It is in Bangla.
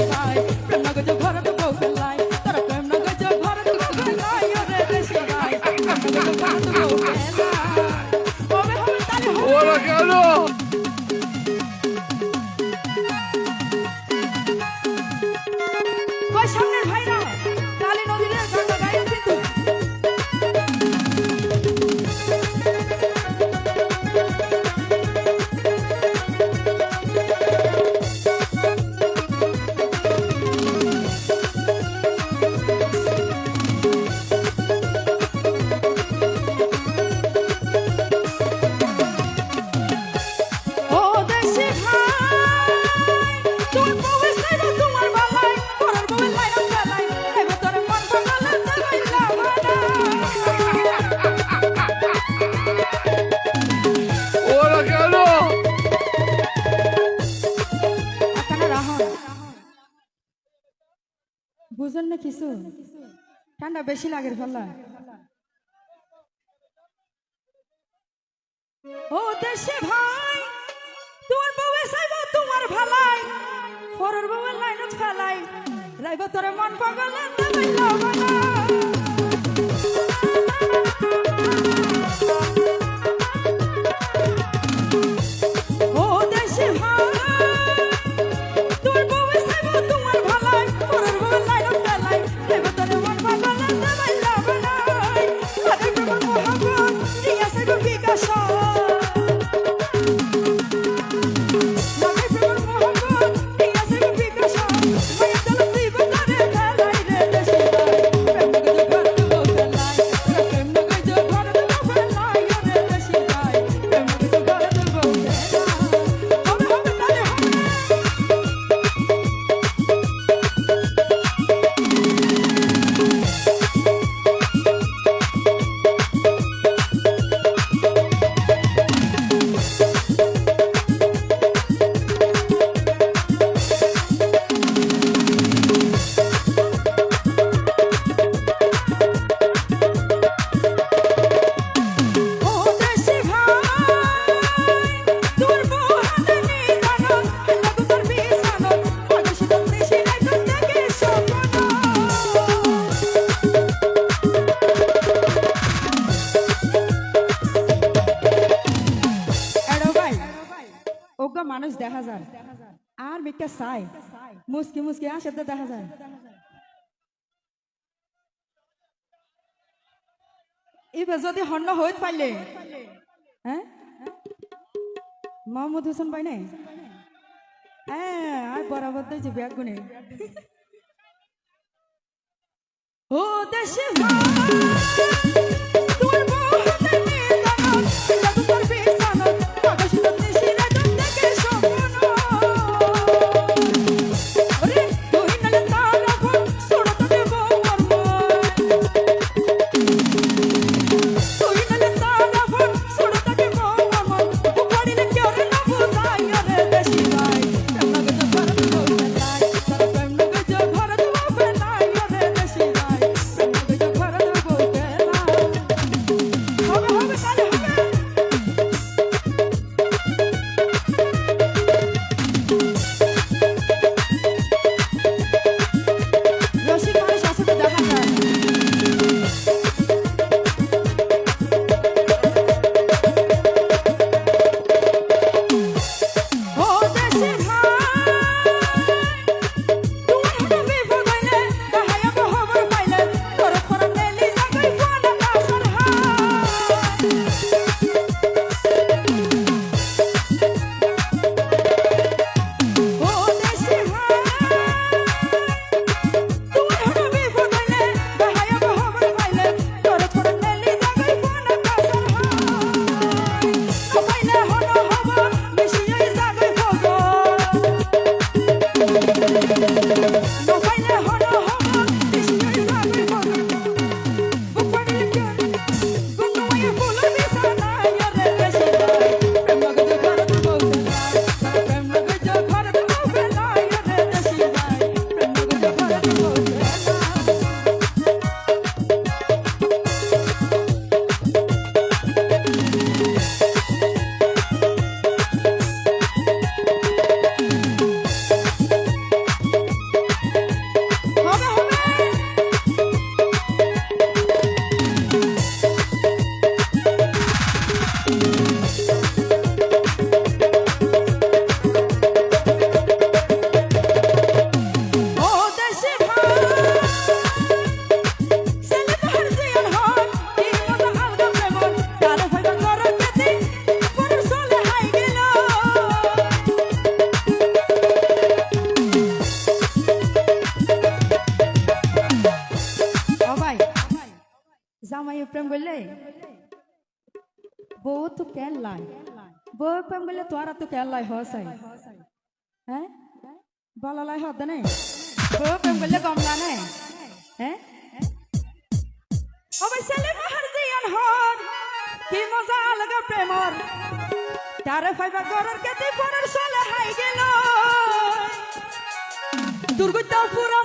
পায় প্রেম কিছু? ঠান্ডা বেশি লাগে ফেলা ও দেশে ভাই, তোমার বউয়ে চাইব তোমার ভালাই। বউয়ের ফেলাই। মন পাগলে না। ও দেশে ভাই দেখা আর মেয়েটা চাই মুসকি মুসকি হ্যাঁ, আসে তো দেখা এবার যদি হন্য হইতে পারলে হ্যাঁ? মোহাম্মদ হোসেন পাই নাই? হ্যাঁ আর বরাবর দিয়েছি ব্যাগ গুনে। ও, দেশে বউ তো কেন লাই বউ প্রেম করলে তোরা তো কেন লাই হসাই হ্যাঁ বলা লাই হদ নাই বউ প্রেম করলে কমলা নাই হ্যাঁ অবশ্য মহার দিয়ান হর কি মজা লাগা প্রেমর তারে ফাইবা গরর কেতে পরের চলে হাই গেল দুর্গত পুরা